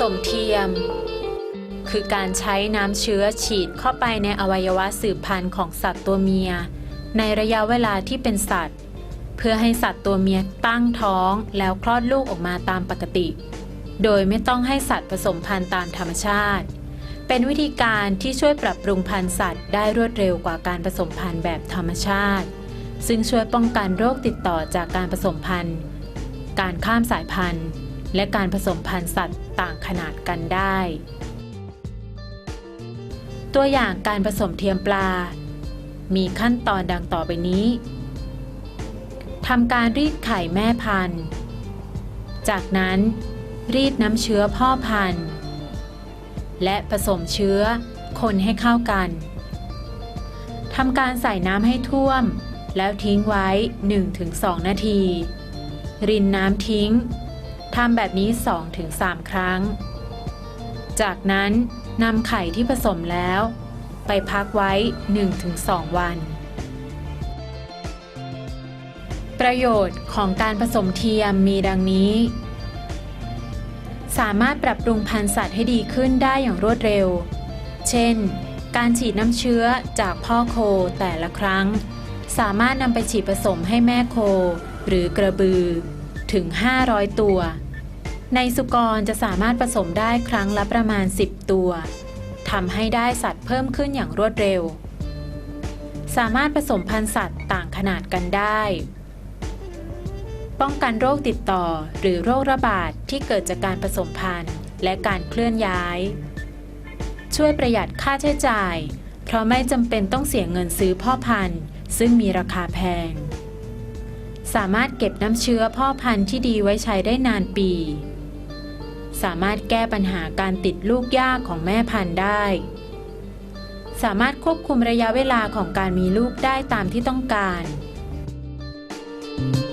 สมเทียม คือการใช้น้ำเชื้อฉีดเข้าไปในอวัยวะสืบพันธุ์ของสัตว์ตัวเมีย ในระยะเวลาที่เป็นสัตว์ เพื่อให้สัตว์ตัวเมียตั้งท้องแล้วคลอดลูกออกมาตามปกติ โดยไม่ต้องให้สัตว์ผสมพันธุ์ตามธรรมชาติ เป็นวิธีการที่ช่วยปรับปรุงพันธุ์สัตว์ได้รวดเร็วกว่าการผสมพันธุ์แบบธรรมชาติ ซึ่งช่วยป้องกันโรคติดต่อจากการผสมพันธุ์ การข้ามสายพันธุ์ และการผสมพันธุ์สัตว์ต่างขนาดกันได้ ตัวอย่างการผสมเทียมปลา มีขั้นตอนดังต่อไปนี้ทำการรีดไข่แม่พันธุ์ จากนั้นรีดน้ำเชื้อพ่อพันธุ์ และผสมเชื้อคนให้เข้ากันทำการใส่น้ำให้ท่วม แล้วทิ้งไว้ 1-2 นาที รินน้ำทิ้ง ทำแบบนี้ 2-3 ครั้ง จากนั้นนำไข่ที่ผสมแล้ว ไปพักไว้ 1-2 วัน ประโยชน์ของการผสมเทียมมีดังนี้ สามารถปรับปรุงพันธุ์สัตว์ให้ดีขึ้นได้อย่างรวดเร็ว เช่น การฉีดน้ำเชื้อจากพ่อโคแต่ละครั้ง สามารถนำไปฉีดผสมให้แม่โค หรือกระบือถึง 500 ตัว ในสุกรจะสามารถผสมได้ครั้งละประมาณ 10 ตัวทำให้ได้สัตว์เพิ่มขึ้นอย่างรวดเร็ว สามารถผสมพันธุ์สัตว์ต่างขนาดกันได้ ป้องกันโรคติดต่อหรือโรคระบาดที่เกิดจากการผสมพันธุ์และการเคลื่อนย้าย ช่วยประหยัดค่าใช้จ่าย เพราะไม่จำเป็นต้องเสียเงินซื้อพ่อพันธุ์ ซึ่งมีราคาแพง สามารถเก็บน้ำเชื้อพ่อพันธุ์ที่ดีไว้ใช้ได้นานปี สามารถแก้ปัญหาการติดลูกยากของแม่พันธุ์ได้ สามารถควบคุมระยะเวลาของการมีลูกได้ตามที่ต้องการ thank you